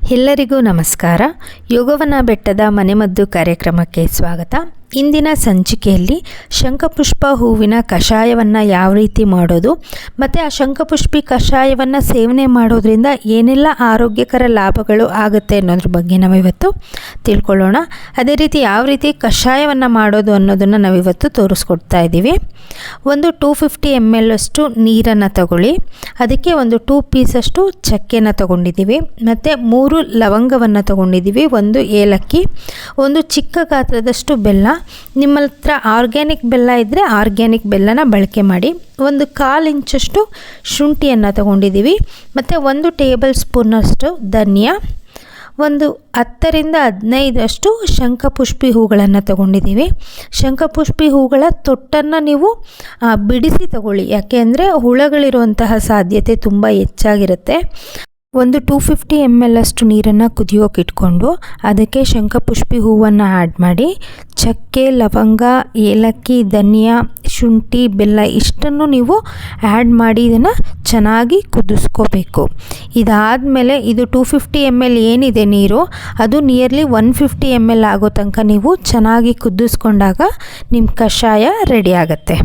ಎಲ್ಲರಿಗೂ ನಮಸ್ಕಾರ. ಯೋಗವನ ಬೆಟ್ಟದ ಮನೆಮದ್ದು ಕಾರ್ಯಕ್ರಮಕ್ಕೆ ಸ್ವಾಗತ. ಇಂದಿನ ಸಂಚಿಕೆಯಲ್ಲಿ ಶಂಖಪುಷ್ಪ ಹೂವಿನ ಕಷಾಯವನ್ನು ಯಾವ ರೀತಿ ಮಾಡೋದು, ಮತ್ತು ಆ ಶಂಖಪುಷ್ಪಿ ಕಷಾಯವನ್ನು ಸೇವನೆ ಮಾಡೋದ್ರಿಂದ ಏನೆಲ್ಲ ಆರೋಗ್ಯಕರ ಲಾಭಗಳು ಆಗುತ್ತೆ ಅನ್ನೋದ್ರ ಬಗ್ಗೆ ನಾವಿವತ್ತು ತಿಳ್ಕೊಳ್ಳೋಣ. ಅದೇ ರೀತಿ ಯಾವ ರೀತಿ ಕಷಾಯವನ್ನು ಮಾಡೋದು ಅನ್ನೋದನ್ನು ನಾವಿವತ್ತು ತೋರಿಸ್ಕೊಡ್ತಾ ಇದ್ದೀವಿ. ಒಂದು ಟೂ ಫಿಫ್ಟಿ ಎಂ ಎಲ್ ಅಷ್ಟು ನೀರನ್ನು ತಗೊಳ್ಳಿ. ಅದಕ್ಕೆ ಒಂದು ಟೂ ಪೀಸಷ್ಟು ಚಕ್ಕೆನ ತಗೊಂಡಿದ್ದೀವಿ. ಮತ್ತು ಮೂರು ಲವಂಗವನ್ನು ತಗೊಂಡಿದ್ದೀವಿ. ಒಂದು ಏಲಕ್ಕಿ, ಒಂದು ಚಿಕ್ಕ ಗಾತ್ರದಷ್ಟು ಬೆಲ್ಲ ನಿಮ್ಮ ಹತ್ರ ಆರ್ಗ್ಯಾನಿಕ್ ಬೆಲ್ಲ ಇದ್ದರೆ ಆರ್ಗ್ಯಾನಿಕ್ ಬೆಲ್ಲನ ಬಳಕೆ ಮಾಡಿ ಒಂದು ಕಾಲು ಇಂಚಷ್ಟು ಶುಂಠಿಯನ್ನು ತಗೊಂಡಿದ್ದೀವಿ. ಮತ್ತು ಒಂದು ಟೇಬಲ್ ಸ್ಪೂನಷ್ಟು ಧನಿಯಾ, ಒಂದು ಹತ್ತರಿಂದ ಹದಿನೈದಷ್ಟು ಶಂಖಪುಷ್ಪಿ ಹೂಗಳನ್ನು ತಗೊಂಡಿದ್ದೀವಿ. ಶಂಖಪುಷ್ಪಿ ಹೂಗಳ ತೊಟ್ಟನ್ನು ನೀವು ಬಿಡಿಸಿ ತಗೊಳ್ಳಿ. ಯಾಕೆ ಅಂದರೆ ಹುಳಗಳಿರುವಂತಹ ಸಾಧ್ಯತೆ ತುಂಬ ಹೆಚ್ಚಾಗಿರುತ್ತೆ. ಒಂದು ಟೂ ಫಿಫ್ಟಿ ಎಂ ಎಲ್ ಅಷ್ಟು ನೀರನ್ನು ಕುದಿಯೋಕೆ ಇಟ್ಕೊಂಡು ಅದಕ್ಕೆ ಶಂಖಪುಷ್ಪಿ ಹೂವನ್ನು ಆ್ಯಡ್ ಮಾಡಿ, ಚಕ್ಕೆ, ಲವಂಗ, ಏಲಕ್ಕಿ, ಧನಿಯಾ, ಶುಂಠಿ, ಬೆಲ್ಲ ಇಷ್ಟನ್ನು ನೀವು ಆ್ಯಡ್ ಮಾಡಿ ಇದನ್ನು ಚೆನ್ನಾಗಿ ಕುದಿಸ್ಕೋಬೇಕು. ಇದಾದಮೇಲೆ ಇದು ಟೂ ಫಿಫ್ಟಿ ಎಂ ಎಲ್ ಏನಿದೆ ನೀರು, ಅದು nearly one fifty M L ಆಗೋ ತನಕ ನೀವು ಚೆನ್ನಾಗಿ ಕುದಿಸ್ಕೊಂಡಾಗ ನಿಮ್ಮ ಕಷಾಯ ರೆಡಿ ಆಗುತ್ತೆ.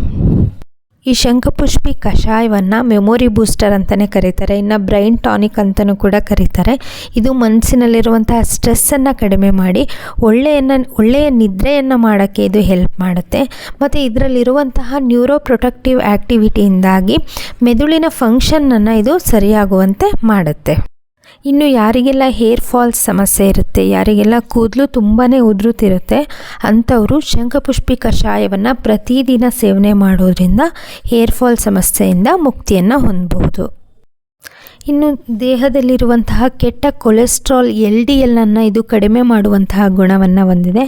ಈ ಶಂಖಪುಷ್ಪಿ ಕಷಾಯವನ್ನು ಮೆಮೊರಿ ಬೂಸ್ಟರ್ ಅಂತಲೇ ಕರೀತಾರೆ. ಇನ್ನು ಬ್ರೈನ್ ಟಾನಿಕ್ ಅಂತಲೂ ಕೂಡ ಕರೀತಾರೆ. ಇದು ಮನಸ್ಸಿನಲ್ಲಿರುವಂತಹ ಸ್ಟ್ರೆಸ್ಸನ್ನು ಕಡಿಮೆ ಮಾಡಿ, ಒಳ್ಳೆಯನ್ನು, ಒಳ್ಳೆಯ ನಿದ್ರೆಯನ್ನು ಮಾಡೋಕ್ಕೆ ಇದು ಹೆಲ್ಪ್ ಮಾಡುತ್ತೆ. ಮತ್ತು ಇದರಲ್ಲಿರುವಂತಹ ನ್ಯೂರೋ ಪ್ರೊಟೆಕ್ಟಿವ್ ಆ್ಯಕ್ಟಿವಿಟಿಯಿಂದಾಗಿ ಮೆದುಳಿನ ಫಂಕ್ಷನ್ನನ್ನು ಇದು ಸರಿಯಾಗುವಂತೆ ಮಾಡುತ್ತೆ. ಇನ್ನು ಯಾರಿಗೆಲ್ಲ ಹೇರ್ ಫಾಲ್ಸ್ ಸಮಸ್ಯೆ ಇರುತ್ತೆ, ಯಾರಿಗೆಲ್ಲ ಕೂದಲು ತುಂಬಾ ಉದುರುತ್ತಿರುತ್ತೆ, ಅಂಥವರು ಶಂಖಪುಷ್ಪಿ ಕಷಾಯವನ್ನು ಪ್ರತಿದಿನ ಸೇವನೆ ಮಾಡೋದ್ರಿಂದ ಹೇರ್ ಫಾಲ್ ಸಮಸ್ಯೆಯಿಂದ ಮುಕ್ತಿಯನ್ನು ಹೊಂದಬಹುದು ಇನ್ನು ದೇಹದಲ್ಲಿರುವಂತಹ ಕೆಟ್ಟ ಕೊಲೆಸ್ಟ್ರಾಲ್ ಎಲ್ ಡಿ ಎಲ್ನನ್ನು ಇದು ಕಡಿಮೆ ಮಾಡುವಂತಹ ಗುಣವನ್ನು ಹೊಂದಿದೆ.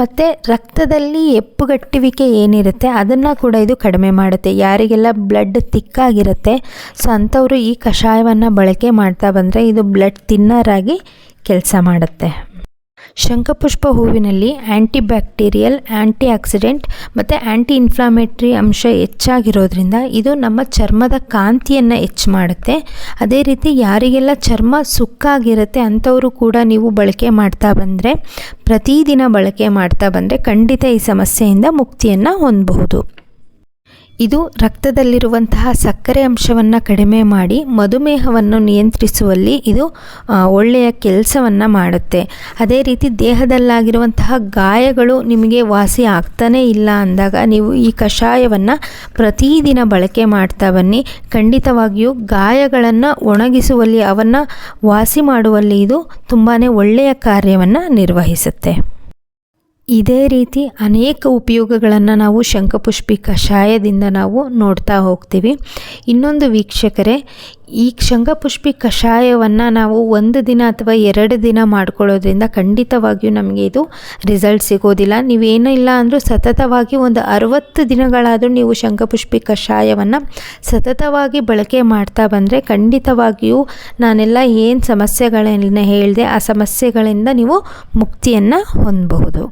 ಮತ್ತು ರಕ್ತದಲ್ಲಿ ಎಪ್ಪುಗಟ್ಟುವಿಕೆ ಏನಿರುತ್ತೆ, ಅದನ್ನು ಕೂಡ ಇದು ಕಡಿಮೆ ಮಾಡುತ್ತೆ. ಯಾರಿಗೆಲ್ಲ ಬ್ಲಡ್ ತಿಕ್ಕಾಗಿರುತ್ತೆ ಸೊ ಅಂಥವರು ಈ ಕಷಾಯವನ್ನು ಬಳಕೆ ಮಾಡ್ತಾ ಬಂದರೆ ಇದು ಬ್ಲಡ್ ತಿನ್ನರ್ ಆಗಿ ಕೆಲಸ ಮಾಡುತ್ತೆ. ಶಂಖಪುಷ್ಪ ಹೂವಿನಲ್ಲಿ ಆ್ಯಂಟಿ ಬ್ಯಾಕ್ಟೀರಿಯಲ್ ಆ್ಯಂಟಿ ಆಕ್ಸಿಡೆಂಟ್ ಮತ್ತು ಆ್ಯಂಟಿ ಇನ್ಫ್ಲಾಮೇಟ್ರಿ ಅಂಶ ಹೆಚ್ಚಾಗಿರೋದ್ರಿಂದ ಇದು ನಮ್ಮ ಚರ್ಮದ ಕಾಂತಿಯನ್ನು ಹೆಚ್ಚು ಮಾಡುತ್ತೆ. ಅದೇ ರೀತಿ ಯಾರಿಗೆಲ್ಲ ಚರ್ಮ ಸುಕ್ಕಾಗಿರುತ್ತೆ ಅಂಥವರು ಕೂಡ ನೀವು ಬಳಕೆ ಮಾಡ್ತಾ ಬಂದರೆ, ಪ್ರತಿದಿನ ಬಳಕೆ ಮಾಡ್ತಾ ಬಂದರೆ ಖಂಡಿತ ಈ ಸಮಸ್ಯೆಯಿಂದ ಮುಕ್ತಿಯನ್ನು ಹೊಂದಬಹುದು. ಇದು ರಕ್ತದಲ್ಲಿರುವಂತಹ ಸಕ್ಕರೆ ಅಂಶವನ್ನು ಕಡಿಮೆ ಮಾಡಿ ಮಧುಮೇಹವನ್ನು ನಿಯಂತ್ರಿಸುವಲ್ಲಿ ಇದು ಒಳ್ಳೆಯ ಕೆಲಸವನ್ನು ಮಾಡುತ್ತೆ. ಅದೇ ರೀತಿ ದೇಹದಲ್ಲಾಗಿರುವಂತಹ ಗಾಯಗಳು ನಿಮಗೆ ವಾಸಿ ಆಗ್ತಾನೇ ಇಲ್ಲ ಅಂದಾಗ ನೀವು ಈ ಕಷಾಯವನ್ನು ಪ್ರತಿದಿನ ಬಳಕೆ ಮಾಡ್ತಾ ಬನ್ನಿ. ಖಂಡಿತವಾಗಿಯೂ ಗಾಯಗಳನ್ನು ಒಣಗಿಸುವಲ್ಲಿ, ಅವನ್ನು ವಾಸಿ ಮಾಡುವಲ್ಲಿ ಇದು ತುಂಬಾ ಒಳ್ಳೆಯ ಕಾರ್ಯವನ್ನು ನಿರ್ವಹಿಸುತ್ತೆ. ಇದೇ ರೀತಿ ಅನೇಕ ಉಪಯೋಗಗಳನ್ನು ನಾವು ಶಂಖಪುಷ್ಪಿ ಕಷಾಯದಿಂದ ನಾವು ನೋಡ್ತಾ ಹೋಗ್ತೀವಿ. ಇನ್ನೊಂದು ವೀಕ್ಷಕರೇ, ಈ ಶಂಖಪುಷ್ಪಿ ಕಷಾಯವನ್ನು ನಾವು ಒಂದು ದಿನ ಅಥವಾ ಎರಡು ದಿನ ಮಾಡ್ಕೊಳ್ಳೋದ್ರಿಂದ ಖಂಡಿತವಾಗಿಯೂ ನಮಗೆ ಇದು ರಿಸಲ್ಟ್ ಸಿಗೋದಿಲ್ಲ. ನೀವೇನೂ ಇಲ್ಲ ಅಂದರೂ ಸತತವಾಗಿ ಒಂದು ಅರುವತ್ತು ದಿನಗಳಾದರೂ ನೀವು ಶಂಖಪುಷ್ಪಿ ಕಷಾಯವನ್ನು ಸತತವಾಗಿ ಬಳಕೆ ಮಾಡ್ತಾ ಬಂದರೆ ಖಂಡಿತವಾಗಿಯೂ ನಾನೆಲ್ಲ ಏನು ಸಮಸ್ಯೆಗಳನ್ನ ಹೇಳಿದೆ ಆ ಸಮಸ್ಯೆಗಳಿಂದ ನೀವು ಮುಕ್ತಿಯನ್ನು ಹೊಂದಬಹುದು.